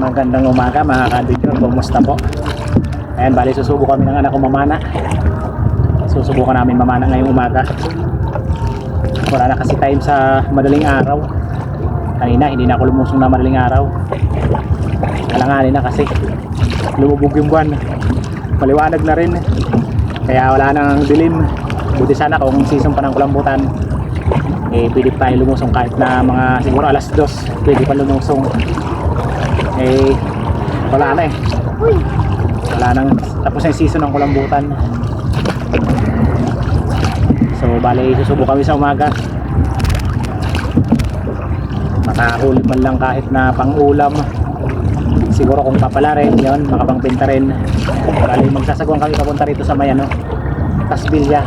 magandang umaga mga kadidyor. Kumusta po? Ayan, bali susubo kami ng anak ko mamana. Susubukan namin mamana ngayong umaga. Wala na kasi time sa madaling araw. Kanina, hindi na ako lumusong na madaling araw. Alanganin na kasi lumubog yung buwan. Maliwanag na rin. Kaya wala nang dilim. Buti sana kung season pa ng kulambutan, eh pwede pa lumusong kahit na mga siguro alas dos pwede pa lumusong eh wala na eh. Wala nang tapos na yung season ng kulambutan. So bali susubo kami sa umaga. Makahuli man lang kahit na pang ulam siguro kung papala rin yun makapangpinta rin. Bali magsasagwang kami papunta rito sa may ano Tasbilya.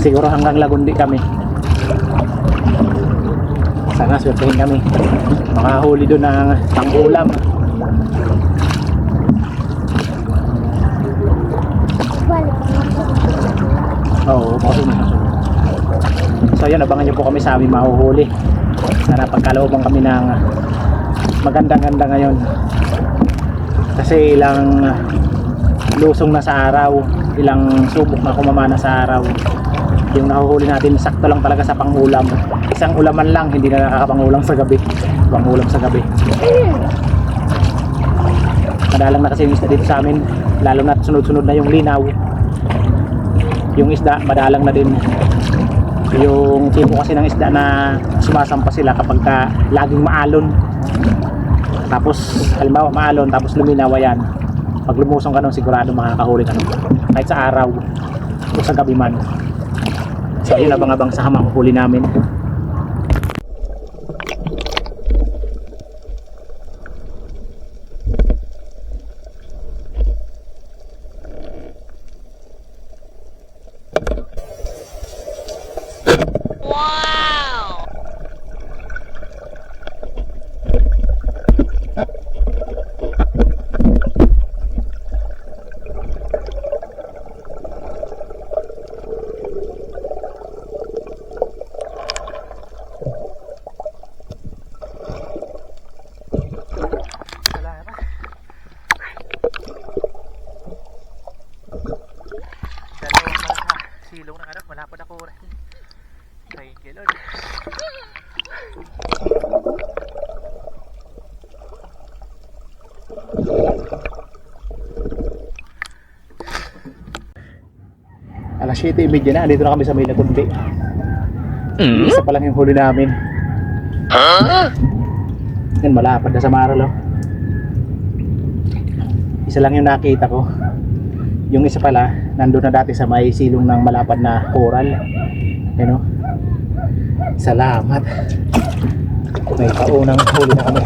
Siguro hanggang Lagundi kami sana swertehin kami. Makahuli doon ng pangulam. Oo kasi so yun abangan nyo po kami sa aming mahuhuli. Sana pagkalooban kami ng magandang ganda ngayon. Kasi ilang lusong na sa araw ilang subok na kumamana sa araw yung nahuhuli natin sakto lang talaga sa pangulam. Isang ulaman lang hindi na nakakapangulam sa gabi. Pangulam sa gabi. Madalang na kasi yung isda dito sa amin. Lalo na sunod-sunod na yung linaw. Yung isda madalang na din. Yung tipo kasi ng isda na sumasampa sila kapag ka laging maalon. Tapos halimbawa maalon tapos luminaw ayan. Pag lumusong ka nun sigurado makakahuli ka nun. Kahit sa araw o sa gabi man so yun abang-abang sa hamang namin. Dalawang mga silong rin thank you Lord alas 7.30 na dito na kami sa may lagundi isa pa lang yung huli namin. Yan malapad na sa Maralo isa lang yung nakita ko yung isa pala nandun na dati sa may silong ng malapad na coral ano salamat. May paunang huli na kami.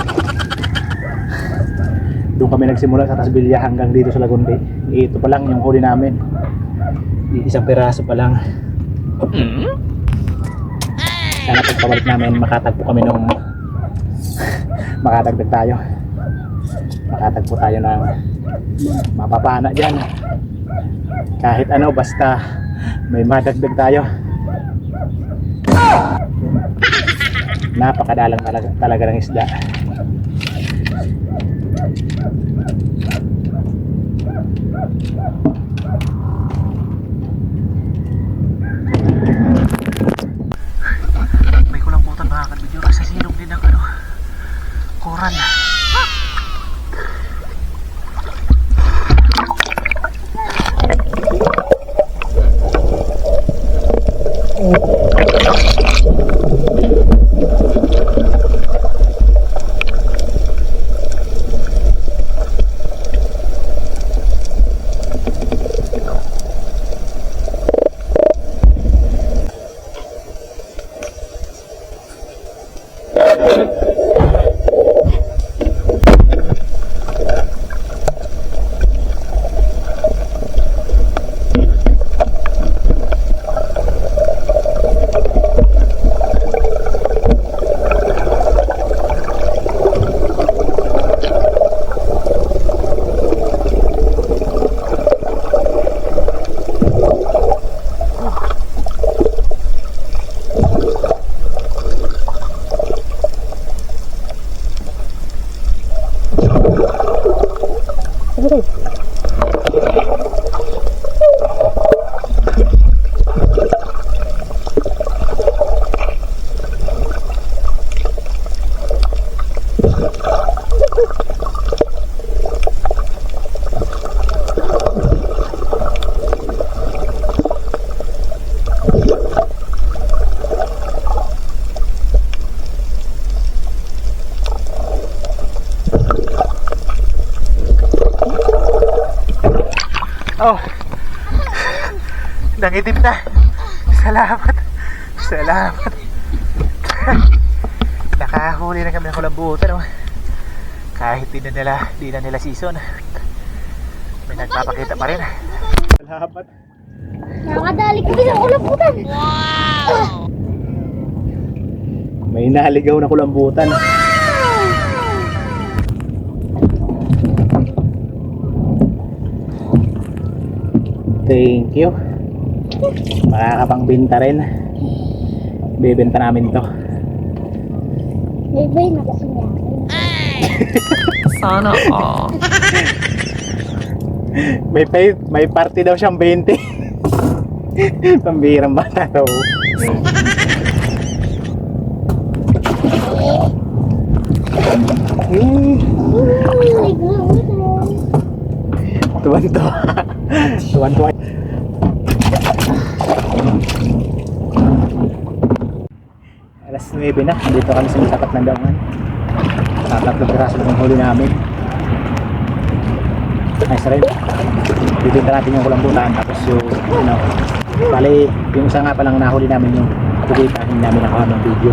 Doon kami nagsimula sa Tasbilya hanggang dito sa Lagundi ito pa lang yung huli namin. Isang peraso pa lang. Sana pagpabalik namin makatagpo kami nung makatagdag tayo makatagpo tayo ng mapapana dyan. Kahit ano basta may madagdag tayo. Napakadalang talaga, talaga ng isda. may Salamat. Salamat. Nakahuli na kami ng kulambutan. Oh. Kahit di na nila, di na nila season. May nagpapakita pa rin. Salamat. Nakadali kami sa kulaputan. May naligaw na kulambutan. Thank you. Makakapangbenta rin. Bibenta namin to. May bay na kasi niya. Sana all. May pay, may party daw siyang 20. Pambihirang bata daw. Hmm, tuwan-tuwa. Tuwan-tuwa. Alas 9 na. Dito kami sa tapat ng daungan. Tatatlo piraso ng huli namin. Nice rin. Bibenta natin yung kulambutan tapos yung ano. Bali, yung isa nga palang nahuli namin yung kukita hindi namin nakawa ng video.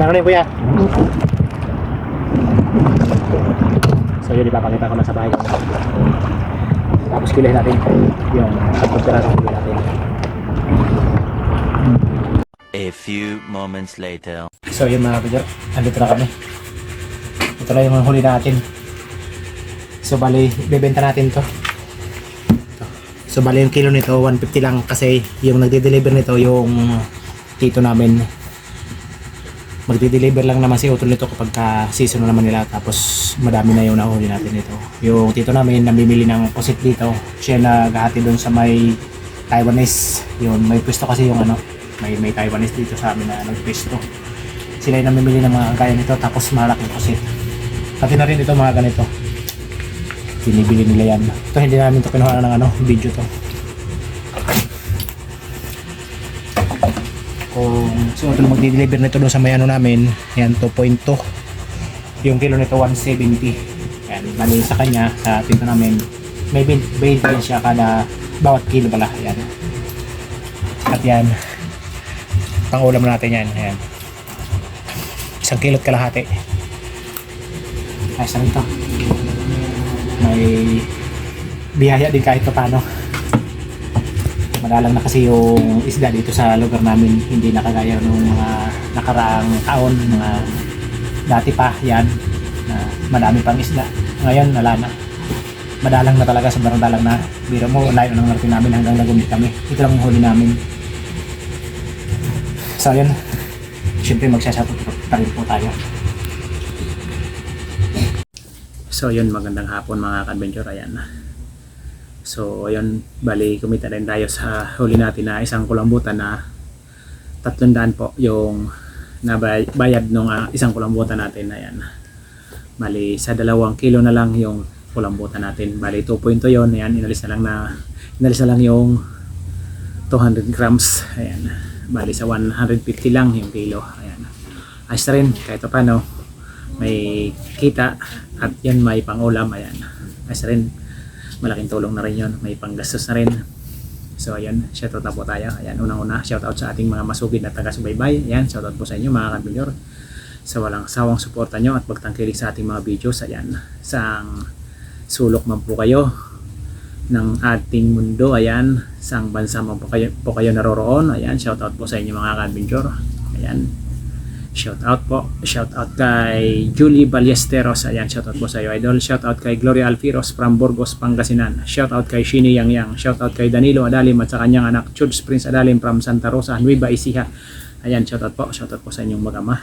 Ano na yun kuya? So yun ipapakita ko na sa bahay ko. Tapos kilay natin yung piraso huli natin. A few moments later. So yun mga kapatid, andito na kami. Ito na yung huli natin. So bali, bebenta natin to. So bali yung kilo nito, 150 lang kasi yung nagde-deliver nito yung tito namin. Magde-deliver lang naman si Utol nito kapag ka season na naman nila tapos madami na yung nahuli natin nito. Yung tito namin namimili ng pusit dito. Siya naghahati doon sa may Taiwanese. Yun, may pwesto kasi yung ano, may may Taiwanese dito sa amin na nagpwesto sila yung namimili ng mga gaya nito tapos malaking kusit pati na rin ito mga ganito. Binibili nila yan. Ito hindi namin ito kinuha ng ano video to. Kung so ito magdi-deliver nito doon sa may ano namin yan 2.2 yung kilo nito 170 yan bali sa kanya sa tito namin may 20 din siya kada bawat kilo pala. Yan. At yan pang ulam natin yan. Ayan. Isang kilot kalahati. Ayos na rin to. May biyaya din kahit pa paano madalang na kasi yung isda dito sa lugar namin. Hindi nakagaya nung mga nakaraang taon mga dati pa yan na madami pang isda. Ngayon wala na. Madalang na talaga sobrang dalang na biro mo. Layo ng narating namin hanggang nagumit kami. Ito lang yung huli namin so yun syempre magsasatot pa rin po tayo So yun, magandang hapon mga ka-adventure, ayan. So ayun, bali kumita rin tayo sa huli natin na isang kulambutan na 300 po yung nabayad nung ah, isang kulambutan natin, ayan. Bali sa dalawang kilo na lang yung kulambutan natin. Bali 2.2 yun, ayan, inalis na lang na inalis na lang yung 200 grams, ayan. Bali sa 150 lang yung kilo, ayan. Ayos na rin, kahit pa paano, may kita at yan may pangulam. Ayan. Ayos rin malaking tulong na rin yun. May panggastos na rin. So ayan shoutout na po tayo. Ayan unang una shoutout sa ating mga masugid na taga-subaybay. Ayan shoutout po sa inyo mga kabilyor sa walang sawang suporta nyo at pagtangkilik sa ating mga videos. Ayan sang sulok man po kayo ng ating mundo ayan sang bansa man po kayo, po kayo naroroon ayan shoutout po sa inyo mga kabilyor ayan Shout out po. Shout out kay Julie Ballesteros. Ayan, shout out po sa iyo, idol. Shout out kay Gloria Alfiros from Burgos, Pangasinan. Shout out kay Shini Yang Yang. Shout out kay Danilo Adalim at sa kanyang anak Chuds Prince Adalim from Santa Rosa, Nueva Ecija. Ayan, shout out po. Shout out po sa inyong magama.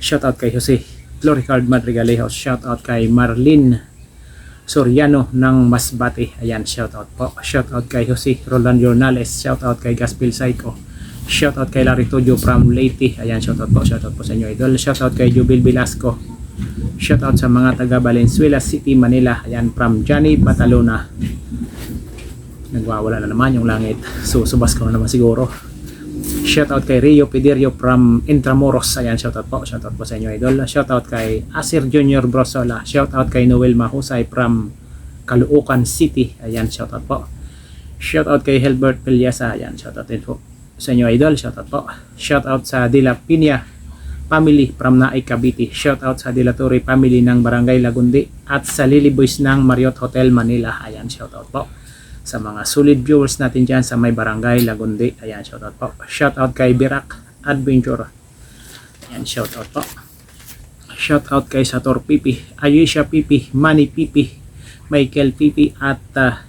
Shout out kay Jose Floricard Madrigalejos. Shout out kay Marlene Soriano ng Masbate. Ayan, shout out po. Shout out kay Jose Roland Jornales. Shout out kay Gaspil Psycho. Shoutout kay Larry Tudio from Leyte. Ayan, shoutout po. Shoutout po sa inyo, idol. Shoutout kay Jubil Velasco. Shoutout sa mga taga Valenzuela City, Manila. Ayan, from Johnny Batalona. Nagwawala na naman yung langit. So, subas ko na naman siguro. Shoutout kay Rio Pedirio from Intramuros. Ayan, shoutout po. Shoutout po sa inyo, idol. Shoutout kay Asir Junior Brosola. Shoutout kay Noel Mahusay from Caloocan City. Ayan, shoutout po. Shoutout kay Helbert Pelyasa. Ayan, shoutout din po sa inyo idol. Shoutout po. Shoutout sa De La Piña family from Naay Cavite. Shoutout sa De La Torre family ng Barangay Lagundi at sa Lily Boys ng Marriott Hotel Manila. Ayan, shoutout po. Sa mga solid viewers natin dyan sa may Barangay Lagundi. Ayan, shoutout po. Shoutout kay Birak Adventure. Ayan, shoutout po. Shoutout kay Sator Pipi, Ayesha Pipi, Manny Pipi, Michael Pipi at ah,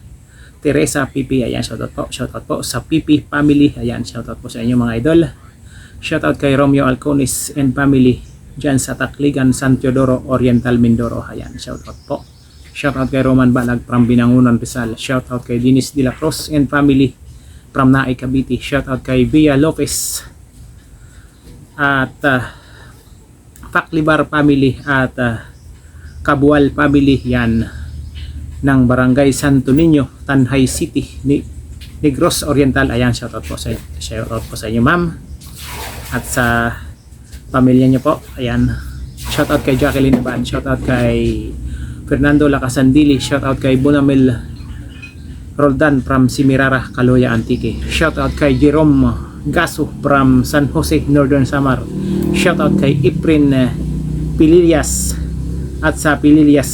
Teresa Pipi. Ayan, shoutout po. Shoutout po sa Pipi family. Ayan, shoutout po sa inyo mga idol. Shoutout kay Romeo Alconis and family dyan sa Takligan, San Teodoro, Oriental Mindoro. Ayan, shoutout po. Shoutout kay Roman Balag from Binangunan, Rizal. Shoutout kay Dennis De La Cruz and family from Naay Cavite. Shoutout kay Via Lopez at uh, Paklibar family at uh, Kabual family yan ng Barangay Santo Niño, Tanhay City, ni Negros Oriental. Ayan, shoutout po sa shoutout po sa inyo, ma'am. At sa pamilya niyo po. Ayan. Shoutout kay Jacqueline Ban, shoutout kay Fernando Lacasandili, shoutout kay Bonamel Roldan from Simirara, Caloya, Antique. Shoutout kay Jerome Gaso from San Jose, Northern Samar. Shoutout kay Iprin eh, Pililias at sa Pililias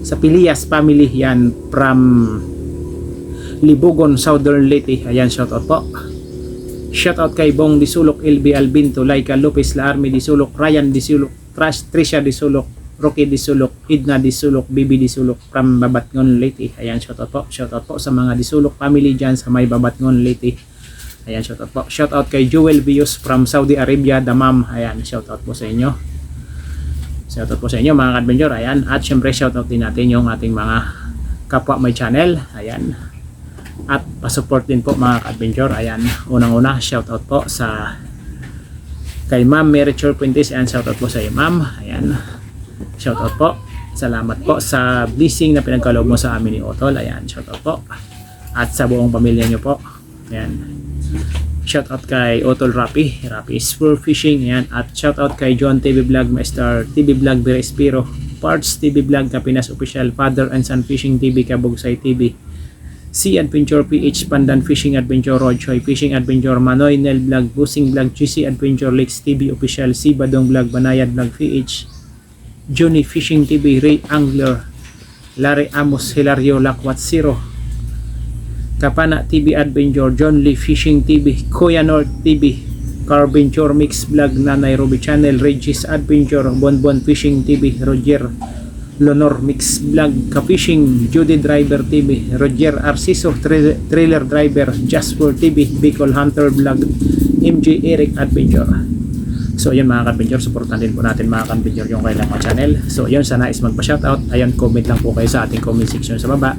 sa Pilias family yan from Libugon, Southern Leyte. Ayan, shoutout po. Shoutout kay Bong Disulok, LB Albinto, Laika Lopez, Laarme Disulok, Ryan Disulok, Trash, Trisha Disulok, Rocky Disulok, Idna Disulok, Bibi Disulok from Babatngon, Leyte. Ayan, shoutout po. Shoutout po sa mga Disulok family dyan sa may Babatngon, Leyte. Ayan, shoutout po. Shoutout kay Joel Bios from Saudi Arabia, Damam. Ayan, shoutout po sa inyo. Shoutout po sa inyo mga adventure. Ayan, at syempre shoutout din natin yung ating mga kapwa may channel. Ayan. At pasupport din po mga adventure. Ayan, unang-una shoutout po sa kay Ma'am Mary Chor Puentes. Ayan, shoutout po sa iyo Ma'am. Ayan. Shoutout po. Salamat po sa blessing na pinagkaloob mo sa amin ni Otol. Ayan, shoutout po. At sa buong pamilya niyo po. Ayan. Shoutout kay Otol Rapi, Rapi Spur Fishing, yan. At shoutout kay John TV Vlog, Master TV Vlog Berespiro, Parts TV Vlog, Kapinas Official, Father and Son Fishing TV, Kabugsay TV, Sea Adventure PH, Pandan Fishing Adventure, Rodchoy Fishing Adventure, Manoy Nel Vlog, Busing Vlog, GC Adventure, Lakes TV Official, Si Badong Vlog, Banayad Vlog PH, Johnny Fishing TV, Ray Angler, Larry Amos, Hilario Lakwat Zero, Kapana TV Adventure, John Lee Fishing TV, Kuya North TV, Carventure Mix Vlog na Nairobi Channel, Regis Adventure, Bonbon Fishing TV, Roger Lonor Mix Vlog, Ka-Fishing, Judy Driver TV, Roger Arciso, Tra- Trailer Driver, Jasper TV, Bicol Hunter Vlog, MJ Eric Adventure. So yun mga ka-adventure, supportan din po natin mga ka-adventure yung kailang mga channel. So yun, sana is magpa-shoutout. Ayun, comment lang po kayo sa ating comment section sa baba.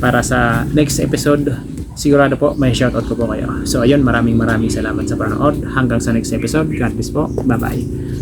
Para sa next episode sigurado po may shoutout ko po kayo. So ayun maraming maraming salamat sa panonood. Hanggang sa next episode God bless po. Bye bye